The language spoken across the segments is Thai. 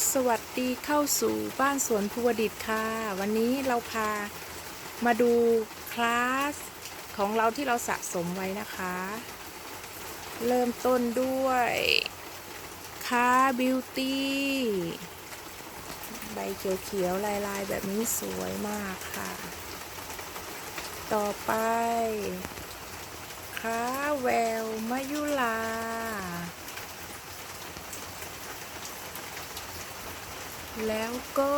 สวัสดีเข้าสู่บ้านสวนภูวดิตค่ะ วันนี้เราพามาดูคลาสของเราที่เราสะสมไว้นะคะ เริ่มต้นด้วยคาบิวตี้ใบเขียวๆ ลายๆ แบบนี้สวยมากค่ะ ต่อไปค้าแววมายุลา แล้วก็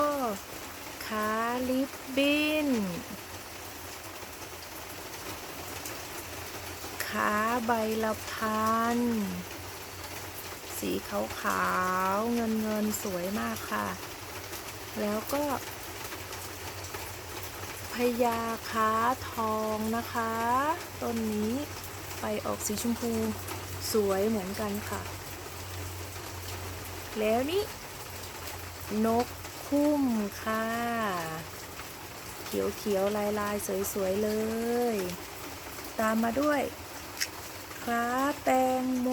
ขาลิปบิน ขาใบละพัน สีขาวขาวๆเงินเงินสวยมากค่ะ แล้วก็พญาค้าทองนะคะ ต้นนี้ไปออกสีชมพูสวยเหมือนกันค่ะ แล้วนี่ นกคุ้มค่ะ เขียวเขียวลายลายๆ สวยๆ เลย ตามมาด้วยคล้าแตงโม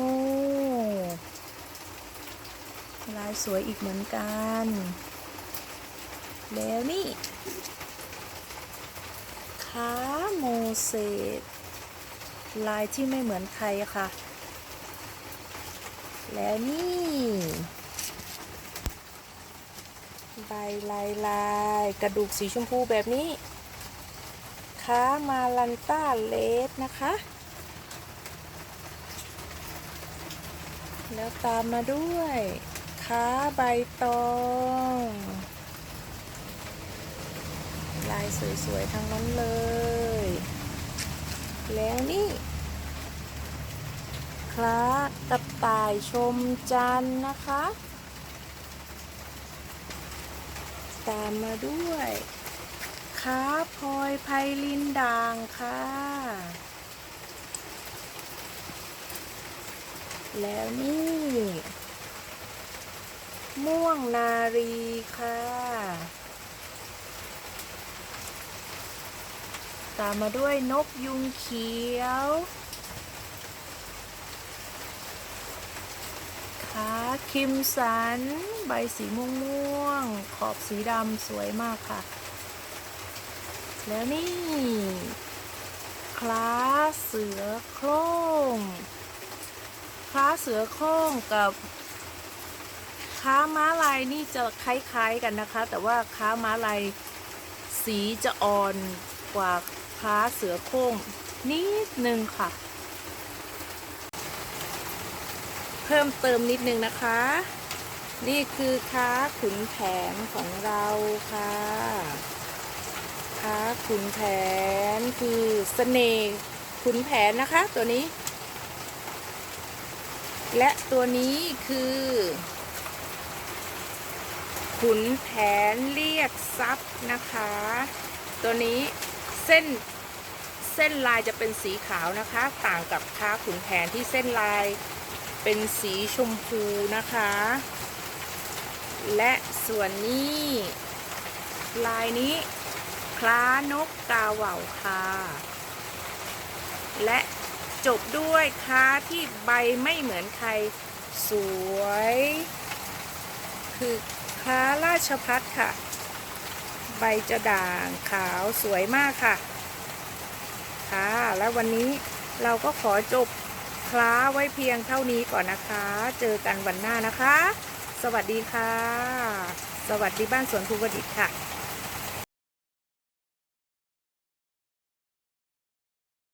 ลายสวยอีกเหมือนกัน แล้วนี่ค้าโมเสสลายที่ไม่เหมือนใครค่ะ แล้วนี่ ใบลายลายกระดูกสีชมพูแบบนี้ค้ามาลันต้าเลสนะคะ แล้วตามมาด้วยค้าใบตอง ลายสวยๆทั้งนั้นเลย แล้วนี่คล้ากระต่ายชมจันทร์นะคะ ตามมาด้วยค้าพลอยไพลินด่างค่ะ แล้วนี่ ม่วงนารีค่ะ ตามมาด้วยนกยุงเขียว ขา คิมสัน ใบสีม่วงม่วง ขอบสีดำสวยมากค่ะ แล้วนี่ คลาสเสือโคร่ง คลาสเสือโคร่งกับค้าม้าลายนี่จะคล้ายๆกันนะคะ แต่ว่าค้าม้าลายสีจะอ่อนกว่าค้าเสือโคร่งนิดนึงค่ะ เพิ่มเติมนิดนึงนะคะ นี่คือค้าขุนแผนของเราค่ะค้าขุนแผนคือเสน่ห์ขุนแผนนะคะ ตัวนี้ และตัวนี้คือ ขุนแผนเรียกทรัพย์นะคะ ตัวนี้เส้นเส้นลายจะเป็นสีขาวนะคะ ต่างกับค้าขุนแผนที่เส้นลาย เป็นสีชมพูนะคะ และส่วนนี้ ลายนี้คล้านกกาเหว่าค่ะ และจบด้วยค้าที่ใบไม่เหมือนใครสวย คือค้าราชพัฒค่ะ ใบจะด่างขาวสวยมากค่ะ ค่ะ และวันนี้เราก็ขอจบ คล้าไว้เพียงเท่านี้ก่อนนะคะ เจอกันวันหน้านะคะ สวัสดีค่ะ สวัสดีบ้านสวนภูวดิษฐ์ค่ะ